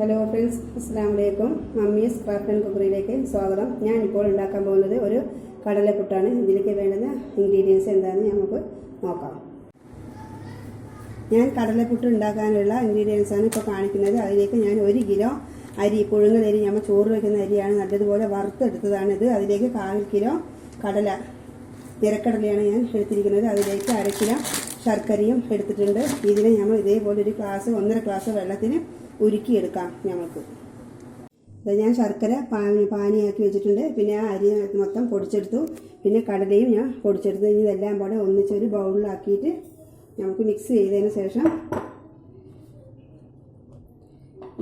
Hello friends അസ്സാം വലൈക്കും mummies craft and കുക്കറിയിലേക്ക് സ്വാഗതം. ഞാൻ ഇപ്പോൾ ഉണ്ടാക്കാൻ പോകുന്നത് ഒരു കടലപ്പുട്ടാണ്. ഇതിലേക്ക് വേണ്ടുന്ന ഇൻഗ്രീഡിയൻസ് എന്താണെന്ന് നമുക്ക് നോക്കാം. ഞാൻ കടലപ്പുട്ട് ഉണ്ടാക്കാനുള്ള ഇൻഗ്രീഡിയൻസാണ് ഇപ്പോൾ കാണിക്കുന്നത്. അതിലേക്ക് ഞാൻ ഒരു കിലോ അരി പുഴുങ്ങലരി നമ്മൾ ചോറ് വയ്ക്കുന്ന അരിയാണ് നല്ലതുപോലെ വറുത്തെടുത്തതാണ് ഇത്. അതിലേക്ക് കാൽ കിലോ കടല നിരക്കടലയാണ് ഞാൻ എടുത്തിരിക്കുന്നത്. അതിലേക്ക് അര കിലോ ശർക്കരയും എടുത്തിട്ടുണ്ട്. ഇതിനെ നമ്മൾ ഇതേപോലെ ഒരു ഗ്ലാസ് ഒന്നര ഗ്ലാസ് വെള്ളത്തിന് ഉരുക്കിയെടുക്കാം ഞങ്ങൾക്ക്. ഇത് ഞാൻ ശർക്കര പാനി പാനിയാക്കി വെച്ചിട്ടുണ്ട്. പിന്നെ അരി മൊത്തം പൊടിച്ചെടുത്തു. പിന്നെ കടലയും ഞാൻ പൊടിച്ചെടുത്തു. ഇനി ഇതെല്ലാം കൂടെ ഒന്നിച്ചൊരു ബൗളിലാക്കിയിട്ട് നമുക്ക് മിക്സ് ചെയ്തതിന് ശേഷം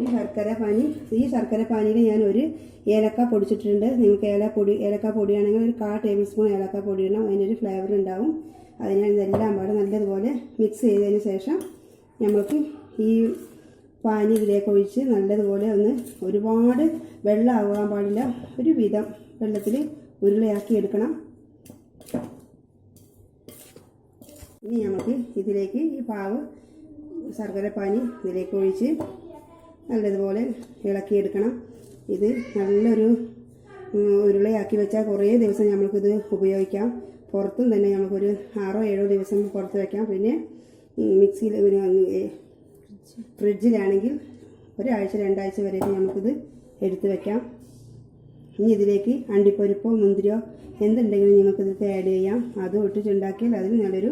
ഈ ശർക്കര പാനി ഈ ശർക്കര പാനിയിൽ ഞാൻ ഒരു ഏലക്ക പൊടിച്ചിട്ടുണ്ട്. നിങ്ങൾക്ക് ഏല പൊടി ഏലക്ക പൊടിയാണെങ്കിൽ ഒരു കാ ടേബിൾ സ്പൂൺ ഏലക്ക പൊടി ഇടണം. അതിനൊരു ഫ്ലേവർ ഉണ്ടാവും. അതിനാൽ ഇതെല്ലാം പാടെ നല്ലതുപോലെ മിക്സ് ചെയ്തതിന് ശേഷം നമുക്ക് ഈ പാനി ഒഴിച്ച് നല്ലതുപോലെ ഒന്ന് ഒരുപാട് വെള്ളമാകാൻ പാടില്ല. ഒരു വിധം വെള്ളത്തിൽ ഉരുളയാക്കി എടുക്കണം. ഇനി നമുക്ക് ഇതിലേക്ക് ഈ പാവ് ശർക്കര പാനി ഇതിലേക്ക് ഒഴിച്ച് നല്ലതുപോലെ ഇളക്കിയെടുക്കണം. ഇത് നല്ലൊരു ഉരുളയാക്കി വെച്ചാൽ കുറേ ദിവസം നമുക്കിത് ഉപയോഗിക്കാം. പുറത്തും തന്നെ നമുക്കൊരു ആറോ ഏഴോ ദിവസം പുറത്ത് വയ്ക്കാം പിന്നെ മിക്സിയിൽ ഫ്രിഡ്ജിലാണെങ്കിൽ ഒരാഴ്ച രണ്ടാഴ്ച വരെയൊക്കെ നമുക്കിത് എടുത്തു വയ്ക്കാം ഇനി ഇതിലേക്ക് അണ്ടിപ്പരിപ്പോ മുന്തിരിയോ എന്തുണ്ടെങ്കിലും നിങ്ങൾക്ക് ഇതിലേക്ക് ആഡ് ചെയ്യാം. അതും ഇട്ടിട്ടുണ്ടാക്കിയാൽ അതിന് നല്ലൊരു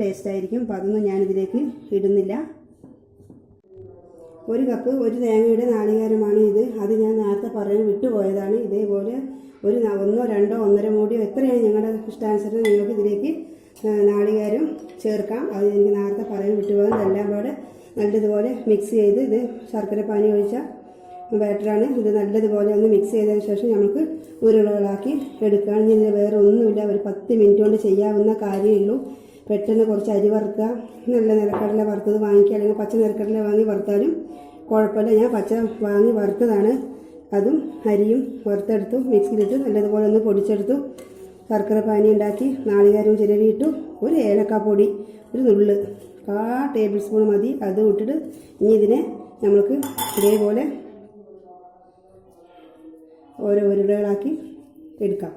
ടേസ്റ്റ് ആയിരിക്കും. അപ്പോൾ അതൊന്നും ഞാനിതിലേക്ക് ഇടുന്നില്ല. ഒരു കപ്പ് ഒരു തേങ്ങയുടെ നാളികേരമാണ് ഇത്. അത് ഞാൻ നേരത്തെ പറയാൻ വിട്ടുപോയതാണ്. ഇതേപോലെ ഒരു ഒന്നോ രണ്ടോ ഒന്നര മൂടിയോ എത്രയാണ് ഞങ്ങളുടെ ഇഷ്ടാനുസരണം നിങ്ങൾക്ക് ഇതിലേക്ക് നാളികാരം ചേർക്കാം. അത് എനിക്ക് നേരത്തെ പറയാൻ വിട്ടുപോയത് എല്ലാം നല്ലതുപോലെ മിക്സ് ചെയ്ത് ഇത് ശർക്കര പാനി ഒഴിച്ച ബാറ്ററാണ് ഇത് നല്ലതുപോലെ ഒന്ന് മിക്സ് ചെയ്തതിന് ശേഷം നമുക്ക് ഉരുളകളാക്കി എടുക്കുകയാണെങ്കിൽ ഇതിന് വേറെ ഒന്നുമില്ല. ഒരു പത്ത് മിനിറ്റ് കൊണ്ട് ചെയ്യാവുന്ന കാര്യമുള്ളൂ. പെട്ടെന്ന് കുറച്ച് അരി വറുക്കുക നല്ല നിലക്കടല വറുത്തത് വാങ്ങിക്കുക അല്ലെങ്കിൽ പച്ച നിലക്കടല വാങ്ങി വറുത്താലും കുഴപ്പമില്ല. ഞാൻ പച്ച വാങ്ങി വറുത്തതാണ്. അതും അരിയും വറുത്തെടുത്തു മിക്സിയിലിട്ട് നല്ലതുപോലെ ഒന്ന് പൊടിച്ചെടുത്തു. ശർക്കര പാനി ഉണ്ടാക്കി നാളികേരവും ചിരവിയിട്ടു ഒരു ഏലക്കാപ്പൊടി ഒരു നുള്ള്. കാ ടേബിൾ സ്പൂൺ മതി. അത് ഇട്ടിട്ട് ഇനി ഇതിനെ നമ്മൾക്ക് ഇതേപോലെ ഓരോ ഉരുളകളാക്കി എടുക്കാം.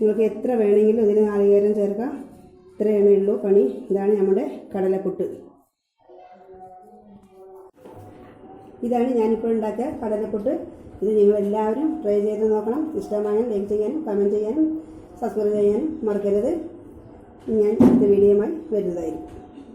നിങ്ങൾക്ക് എത്ര വേണമെങ്കിലും ഇതിന് നാളികേരം ചേർക്കാം. ഇത്രയേ ഉള്ളൂ പണി. ഇതാണ് നമ്മുടെ കടലപ്പുട്ട്. ഇതാണ് ഞാനിപ്പോൾ ഉണ്ടാക്കിയ കടലപ്പുട്ട്. ഇത് നിങ്ങളെല്ലാവരും ട്രൈ ചെയ്ത് നോക്കണം. ഇഷ്ടമായാൽ ലൈക്ക് ചെയ്യാനും കമന്റ് ചെയ്യാനും സബ്സ്ക്രൈബ് ചെയ്യാനും മറക്കരുത്. ഞാൻ അടുത്ത വീഡിയോയുമായി വരുന്നതായിരിക്കും.